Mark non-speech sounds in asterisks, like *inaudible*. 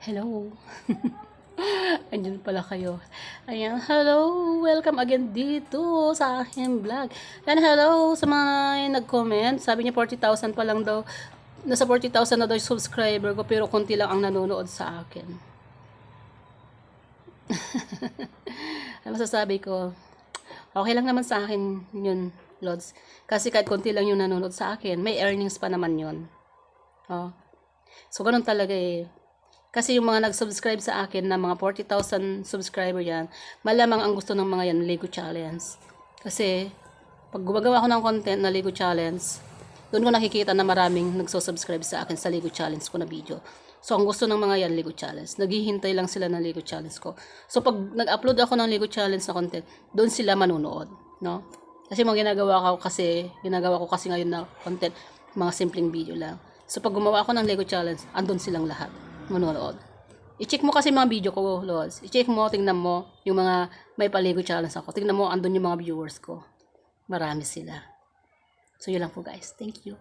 Hello. *laughs* Andyan pala kayo. Ayan, hello. Welcome again dito sa aking vlog. And hello sa mga nag-comment. Sabi niya 40,000 pa lang daw. Nasa 40,000 na daw subscriber ko pero konti lang ang nanonood sa akin. *laughs* ano masasabi ko? Okay lang naman sa akin yun, Lods. Kasi kahit konti lang yung nanonood sa akin, may earnings pa naman yun. Oh. So, ganun talaga eh. Kasi yung mga nag-subscribe sa akin na mga 40,000 subscriber yan, malamang ang gusto ng mga yan, Lego Challenge. Kasi, pag gumagawa ako ng content na Lego Challenge, doon ko nakikita na maraming nagso-subscribe sa akin sa Lego Challenge ko na video. So, ang gusto ng mga yan, Lego Challenge. Naghihintay lang sila ng Lego Challenge ko. So, pag nag-upload ako ng Lego Challenge na content, doon sila manunood. No? Kasi mga ginagawa ko kasi, ginagawa ko kasi ngayon na content, mga simpleng video lang. So, pag gumawa ako ng Lego Challenge, andun silang lahat manonood. I-check mo kasi mga video ko, Lods. I-check mo, tingnan mo yung mga may pa-Lego Challenge ako. Tingnan mo, andun yung mga viewers ko. Marami sila. So, yun lang po guys. Thank you.